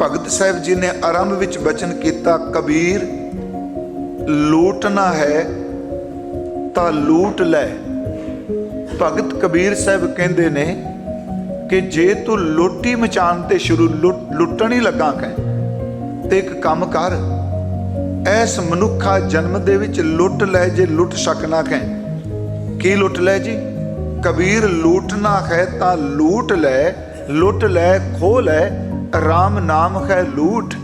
ਭਗਤ ਸਾਹਿਬ ਜੀ ਨੇ ਆਰੰਭ ਵਿੱਚ ਬਚਨ ਕੀਤਾ, ਕਬੀਰ ਲੂਟਣਾ ਹੈ ਤਾਂ ਲੂਟ ਲੈ। ਭਗਤ ਕਬੀਰ ਸਾਹਿਬ ਕਹਿੰਦੇ ਨੇ ਕਿ ਜੇ ਤੂੰ ਲੁੱਟੀ ਮਚਾਨ ਤੇ ਸ਼ੁਰੂ ਲੁੱਟਣ ਹੀ ਲੱਗਾ ਕੈ? ਤੇ ਇੱਕ ਕੰਮ ਕਰ, ਐਸ ਮਨੁੱਖਾ ਜਨਮ ਦੇ ਵਿੱਚ ਲੁੱਟ ਲੈ ਜੇ ਲੁੱਟ ਸਕਣਾ ਕੈ? ਕੀ ਲੁੱਟ ਲੈ ਜੀ? ਕਬੀਰ ਲੂਟਣਾ ਹੈ ਤਾਂ ਲੂਟ ਲੈ, ਲੁੱਟ ਲੈ ਖੋ ਲੈ। RAM ਨਾਮ ਹੈ ਲੂਟ।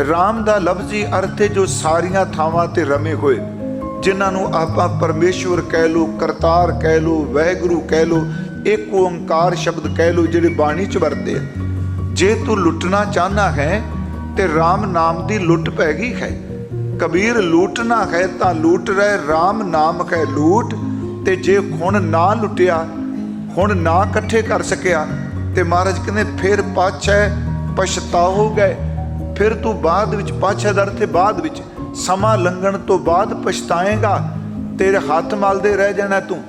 RAM ਦਾ ਲਫ਼ਜ਼ੀ ਅਰਥ ਹੈ ਜੋ ਸਾਰੀਆਂ ਥਾਵਾਂ ਤੇ ਰਮੇ ਹੋਏ। ਜਿਨ੍ਹਾਂ ਨੂੰ ਆਪਾਂ ਪਰਮੇਸ਼ਵਰ ਕਹਿ ਲੋ ਕਰਤਾਰ ਕਹਿ ਲੋ ਵੈਗੁਰੂ ਕਹਿ ਲੋ ਇੱਕ ਓੰਕਾਰ ਸ਼ਬਦ ਕਹਿ ਲੋ ਜਿਹੜੇ ਬਾਣੀ ਚ ਵਰਤੇ ਆ। ਜੇ ਤੂੰ ਲੁੱਟਣਾ ਚਾਹਨਾ ਹੈ, ਤੇ RAM ਨਾਮ ਦੀ ਲੁੱਟ ਪੈ ਗਈ ਹੈ। ਕਬੀਰ ਲੂਟਣਾ ਹੈ ਤਾਂ ਲੂਟ ਰਹਿ RAM ਨਾਮ ਹੈ ਲੂਟ। ਤੇ ਜੇ ਹੁਣ ਨਾ ਲੁੱਟਿਆ, ਹੁਣ ਨਾ ਇਕੱਠੇ ਕਰ ਸਕਿਆ, ਤੇ ਮਹਾਰਾਜ ਕਹਿੰਦੇ, ਫਿਰ ਪਾਛੈ ਪਛਤਾਓਗੇ, ਫਿਰ ਤੂੰ ਬਾਅਦ ਵਿੱਚ, ਪਾਛੈ ਤੇ ਬਾਅਦ ਵਿੱਚ ਸਮਾਂ ਲੰਘਣ ਤੋਂ ਬਾਅਦ ਪਛਤਾਏਗਾ। ਤੇਰੇ ਹੱਥ ਮਲਦੇ ਰਹਿ ਜਾਣਾ ਤੂੰ।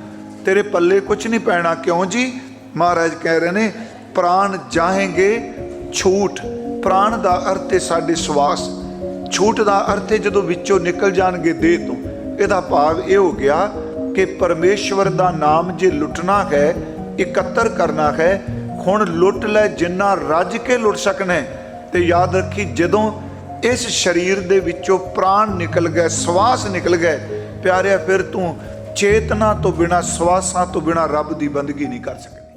ਤੇਰੇ ਪੱਲੇ ਕੁਝ ਨਹੀਂ ਪੈਣਾ। ਕਿਉਂ ਜੀ? ਮਹਾਰਾਜ ਕਹਿ ਰਹੇ ਨੇ, ਪ੍ਰਾਣ ਜਾਹੇਂਗੇ ਛੂਟ ਪ੍ਰਾਣ ਦਾ ਅਰਥ ਹੈ ਸਾਡੇ ਸਵਾਸ। ਛੂਟ ਦਾ ਅਰਥ ਹੈ ਜਦੋਂ ਵਿੱਚੋਂ ਨਿਕਲ ਜਾਣਗੇ ਦੇਹ ਤੋਂ। ਇਹਦਾ ਭਾਵ ਇਹ ਹੋ ਗਿਆ ਕਿ ਪਰਮੇਸ਼ਵਰ ਦਾ ਨਾਮ ਜੇ ਲੁੱਟਣਾ ਹੈ, ਇਕੱਤਰ ਕਰਨਾ ਹੈ ਹੁਣ ਲੁੱਟ ਲੈ ਜਿੰਨਾ ਰੱਜ ਕੇ ਲੁੱਟ ਸਕਣਾ ਹੈ। ਤੇ ਯਾਦ ਰੱਖੀ ਜਦੋਂ ਇਸ ਸਰੀਰ ਦੇ ਵਿੱਚੋਂ ਪ੍ਰਾਣ ਨਿਕਲ ਗਏ, ਸਵਾਸ ਨਿਕਲ ਗਏ, ਪਿਆਰਿਆ, ਫਿਰ ਤੂੰ ਚੇਤਨਾ ਤੋਂ ਬਿਨਾ, ਸਵਾਸਾਂ ਤੋਂ ਬਿਨਾ ਰੱਬ ਦੀ ਬੰਦਗੀ ਨਹੀਂ ਕਰ ਸਕਦਾ